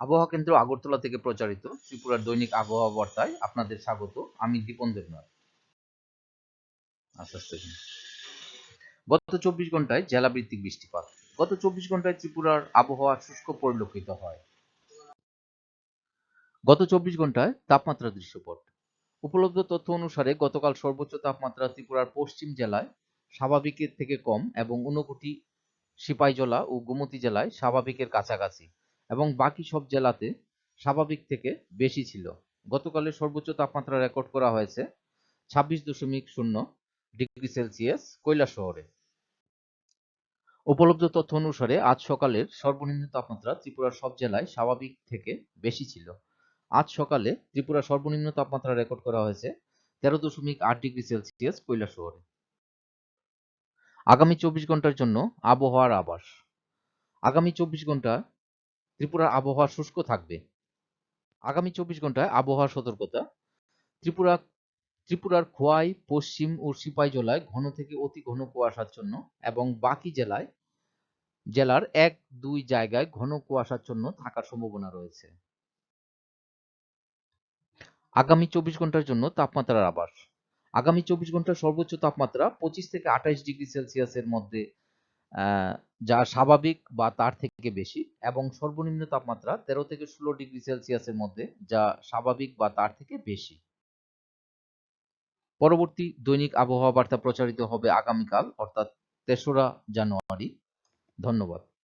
আবহাওয়া কেন্দ্র আগরতলা থেকে প্রচারিত ত্রিপুরার দৈনিক আবহাওয়া বার্তায় আপনাদের স্বাগত। আমি দীপন দেবনাথ। আস্তে দিন। গত চব্বিশ ঘন্টায় জেলাভিত্তিক বৃষ্টিপাত। গত চব্বিশ ঘন্টায় ত্রিপুরার আবহাওয়া শুষ্ক পরিলক্ষিত হয়। গত চব্বিশ ঘন্টায় তাপমাত্রা দৃশ্যপট। উপলব্ধ তথ্য অনুসারে গতকাল সর্বোচ্চ তাপমাত্রা ত্রিপুরার পশ্চিম জেলায় স্বাভাবিকের থেকে কম এবং ঊনকোটি সিপাহীজলা ও গোমতী জেলায় স্বাভাবিকের কাছাকাছি। এবং বাকি সব জেলাতে স্বাভাবিক থেকে বেশি ছিল। গতকালের সর্বোচ্চ তাপমাত্রা রেকর্ড করা হয়েছে ছাব্বিশ দশমিক শূন্য ডিগ্রি সেলসিয়াস কৈলাস শহরে। উপলব্ধ তথ্য অনুসারে আজ সকালের সর্বনিম্ন তাপমাত্রা ত্রিপুরার সব জেলায় স্বাভাবিক থেকে বেশি ছিল। আজ সকালে ত্রিপুরা সর্বনিম্ন তাপমাত্রা রেকর্ড করা হয়েছে তেরো দশমিক আট ডিগ্রি সেলসিয়াস কৈলাস শহরে। আগামী চব্বিশ ঘণ্টার জন্য আবহাওয়ার আবাস আগামী চব্বিশ ঘণ্টা ত্রিপুরার আবহাওয়া শুষ্ক থাকবে। আগামী চব্বিশ ঘন্টায় আবহাওয়া সতর্কতা। ত্রিপুরা, ত্রিপুরার খোয়াই, পশ্চিম ও সিপাই জেলায় ঘন থেকে অতি ঘন কুয়াশাচ্ছন্ন এবং বাকি জেলায়, জেলার এক, দুই জায়গায় ঘন কুয়াশাচ্ছন্ন থাকার সম্ভাবনা রয়েছে। আগামী চব্বিশ ঘণ্টার জন্য তাপমাত্রার আবাস আগামী চব্বিশ ঘণ্টার সর্বোচ্চ তাপমাত্রা পঁচিশ থেকে আঠাইশ ডিগ্রি সেলসিয়াসের মধ্যে যা স্বাভাবিক বা তার থেকে বেশি এবং সর্বনিম্ন তাপমাত্রা তেরো থেকে ষোলো ডিগ্রি সেলসিয়াসের মধ্যে, যা স্বাভাবিক বা তার থেকে বেশি। পরবর্তী দৈনিক আবহাওয়া বার্তা প্রচারিত হবে আগামীকাল, অর্থাৎ তেসরা জানুয়ারি। ধন্যবাদ।